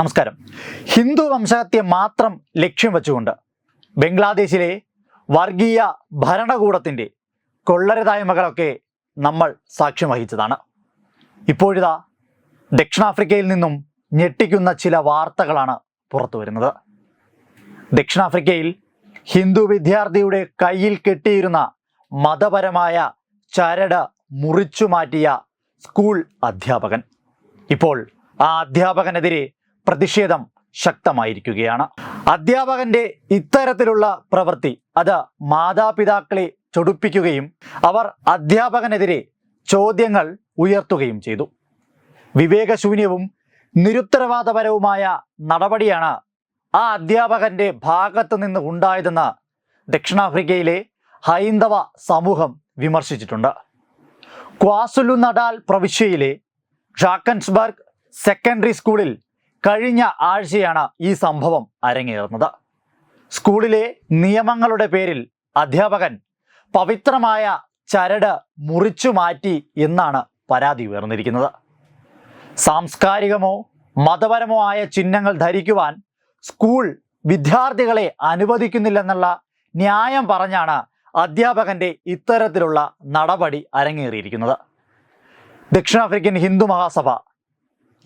നമസ്കാരം. ഹിന്ദു വംശഹത്യ മാത്രം ലക്ഷ്യം വെച്ചുകൊണ്ട് ബംഗ്ലാദേശിലെ വർഗീയ ഭരണകൂടത്തിന്റെ കൊള്ളരതായ്മകളൊക്കെ നമ്മൾ സാക്ഷ്യം വഹിച്ചതാണ്. ഇപ്പോഴിതാ ദക്ഷിണാഫ്രിക്കയിൽ നിന്നും ഞെട്ടിക്കുന്ന ചില വാർത്തകളാണ് പുറത്തു വരുന്നത്. ദക്ഷിണാഫ്രിക്കയിൽ ഹിന്ദു വിദ്യാർത്ഥിയുടെ കയ്യിൽ കെട്ടിയിരുന്ന മതപരമായ ചരട് മുറിച്ചു മാറ്റിയ സ്കൂൾ അധ്യാപകൻ. ഇപ്പോൾ ആ അധ്യാപകനെതിരെ പ്രതിഷേധം ശക്തമായിരിക്കുകയാണ്. അധ്യാപകന്റെ ഇത്തരത്തിലുള്ള പ്രവൃത്തി അത് മാതാപിതാക്കളെ ചൊടുപ്പിക്കുകയും അവർ അധ്യാപകനെതിരെ ചോദ്യങ്ങൾ ഉയർത്തുകയും ചെയ്തു. വിവേകശൂന്യവും നിരുത്തരവാദപരവുമായ നടപടിയാണ് ആ അധ്യാപകന്റെ ഭാഗത്തു നിന്ന് ഉണ്ടായതെന്ന് ദക്ഷിണാഫ്രിക്കയിലെ ഹൈന്ദവ സമൂഹം വിമർശിച്ചിട്ടുണ്ട്. ക്വാസുലു നഡാൽ പ്രവിശ്യയിലെ ഷാക്കൻസ്ബർഗ് സെക്കൻഡറി സ്കൂളിൽ കഴിഞ്ഞ ആഴ്ചയാണ് ഈ സംഭവം അരങ്ങേറുന്നത്. സ്കൂളിലെ നിയമങ്ങളുടെ പേരിൽ അധ്യാപകൻ പവിത്രമായ ചരട് മുറിച്ചു മാറ്റി എന്നാണ് പരാതി ഉയർന്നിരിക്കുന്നത്. സാംസ്കാരികമോ മതപരമോ ആയ ചിഹ്നങ്ങൾ ധരിക്കുവാൻ സ്കൂൾ വിദ്യാർത്ഥികളെ അനുവദിക്കുന്നില്ലെന്നുള്ള ന്യായം പറഞ്ഞാണ് അധ്യാപകന്റെ ഇത്തരത്തിലുള്ള നടപടി അരങ്ങേറിയിരിക്കുന്നത്. ദക്ഷിണാഫ്രിക്കൻ ഹിന്ദു മഹാസഭ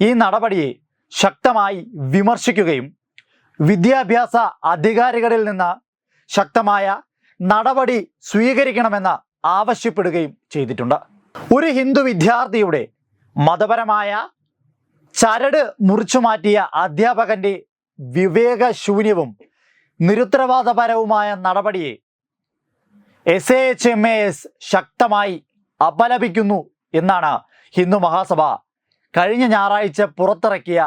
ഈ നടപടിയെ ശക്തമായി വിമർശിക്കുകയും വിദ്യാഭ്യാസ അധികാരികളിൽ നിന്ന് ശക്തമായ നടപടി സ്വീകരിക്കണമെന്ന് ആവശ്യപ്പെടുകയും ചെയ്തിട്ടുണ്ട്. ഒരു ഹിന്ദു വിദ്യാർത്ഥിയുടെ മതപരമായ ചരട് മുറിച്ചു മാറ്റിയ അധ്യാപകന്റെ വിവേകശൂന്യവും നിരുത്തരവാദപരവുമായ നടപടിയെ S A H M A S ശക്തമായി അപലപിക്കുന്നു എന്നാണ് ഹിന്ദു മഹാസഭ കഴിഞ്ഞ ഞായറാഴ്ച പുറത്തിറക്കിയ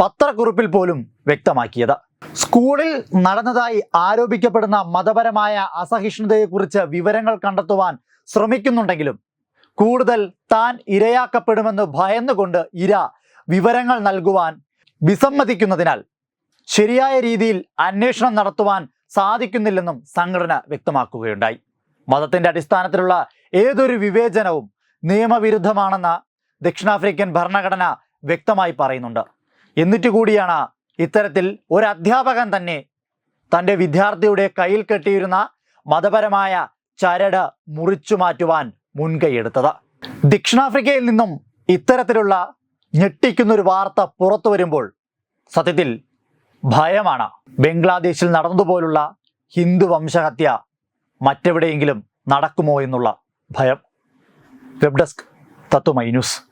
പത്രക്കുറിപ്പിൽ പോലും വ്യക്തമാക്കിയത്. സ്കൂളിൽ നടന്നതായി ആരോപിക്കപ്പെടുന്ന മതപരമായ അസഹിഷ്ണുതയെക്കുറിച്ച് വിവരങ്ങൾ കണ്ടെത്തുവാൻ ശ്രമിക്കുന്നുണ്ടെങ്കിലും കൂടുതൽ താൻ ഇരയാക്കപ്പെടുമെന്ന് ഭയന്നുകൊണ്ട് ഇര വിവരങ്ങൾ നൽകുവാൻ വിസമ്മതിക്കുന്നതിനാൽ ശരിയായ രീതിയിൽ അന്വേഷണം നടത്തുവാൻ സാധിക്കുന്നില്ലെന്നും സംഘടന വ്യക്തമാക്കുകയുണ്ടായി. മതത്തിന്റെ അടിസ്ഥാനത്തിലുള്ള ഏതൊരു വിവേചനവും നിയമവിരുദ്ധമാണെന്ന് ദക്ഷിണാഫ്രിക്കൻ ഭരണഘടന വ്യക്തമായി പറയുന്നുണ്ട്. എന്നിട്ട് കൂടിയാണ് ഇത്തരത്തിൽ ഒരു അധ്യാപകൻ തന്നെ തന്റെ വിദ്യാർത്ഥിയുടെ കയ്യിൽ കെട്ടിയിരുന്ന മതപരമായ ചരട് മുറിച്ചു മാറ്റുവാൻ മുൻകൈയെടുത്തത്. ദക്ഷിണാഫ്രിക്കയിൽ നിന്നും ഇത്തരത്തിലുള്ള ഞെട്ടിക്കുന്നൊരു വാർത്ത പുറത്തു വരുമ്പോൾ സത്യത്തിൽ ഭയമാണ്. ബംഗ്ലാദേശിൽ നടന്നതുപോലുള്ള ഹിന്ദു വംശഹത്യ മറ്റെവിടെയെങ്കിലും നടക്കുമോ എന്നുള്ള ഭയം. Web desk Tatwamayi news.